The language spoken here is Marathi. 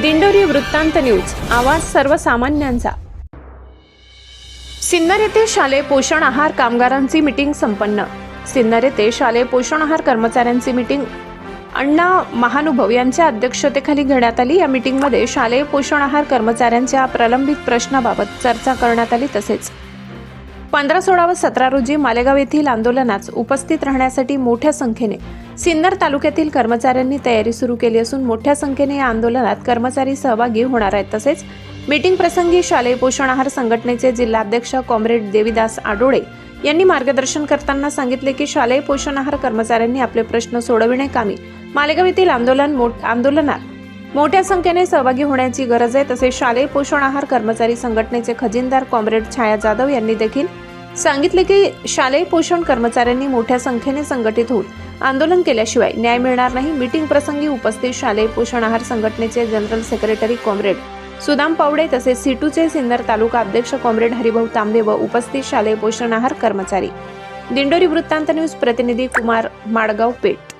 दिंडोरी वृत्तांत न्यूज. आवाज सर्वसामान्यांचा. सिन्नर येथे शालेय पोषण आहार कामगारांची मिटिंग संपन्न. सिन्नर येथे शालेय पोषण आहार कर्मचाऱ्यांची मिटिंग. अण्णा महानुभव यांच्या अध्यक्षतेखाली घेण्यात आली. या मिटिंगमध्ये शालेय पोषण आहार कर्मचाऱ्यांच्या प्रलंबित प्रश्नाबाबत चर्चा करण्यात आली तसेच पंधरा सोळा व सतरा रोजी मालेगाव येथील आंदोलनात उपस्थित राहण्यासाठी मोठ्या संख्येने सिन्नर तालुक्यातील कर्मचाऱ्यांनी तयारी सुरू केली असून मोठ्या संख्येने या आंदोलनात कर्मचारी सहभागी होणार आहेत. तसेच मीटिंग प्रसंगी शालेय पोषण आहार संघटनेचे जिल्हाध्यक्ष कॉम्रेड देविदास आडोळे यांनी मार्गदर्शन करताना सांगितले की शालेय पोषण आहार कर्मचाऱ्यांनी आपले प्रश्न सोडविण्याकामी मालेगाव येथील आंदोलन मोठ आंदोलनात मोठ्या संख्येने सहभागी होण्याची गरज आहे. तसेच शालेय पोषण आहार कर्मचारी संघटनेचे खजिनदार कॉम्रेड छाया जाधव यांनी देखील सांगितले की शालेय पोषण कर्मचाऱ्यांनी मोठ्या संख्येने संघटित होऊन आंदोलन केल्याशिवाय न्याय मिळणार नाही. मीटिंग प्रसंगी उपस्थित शालेय पोषण आहार संघटनेचे general secretary comrade Sudam Pawde तसेच सिटूचे सिन्नर तालुका अध्यक्ष कॉम्रेड हरिभाऊ तांबे व उपस्थित शालेय पोषण आहार कर्मचारी. दिंडोरी वृत्तांत न्यूज प्रतिनिधी कुमार माडगाव पेठ.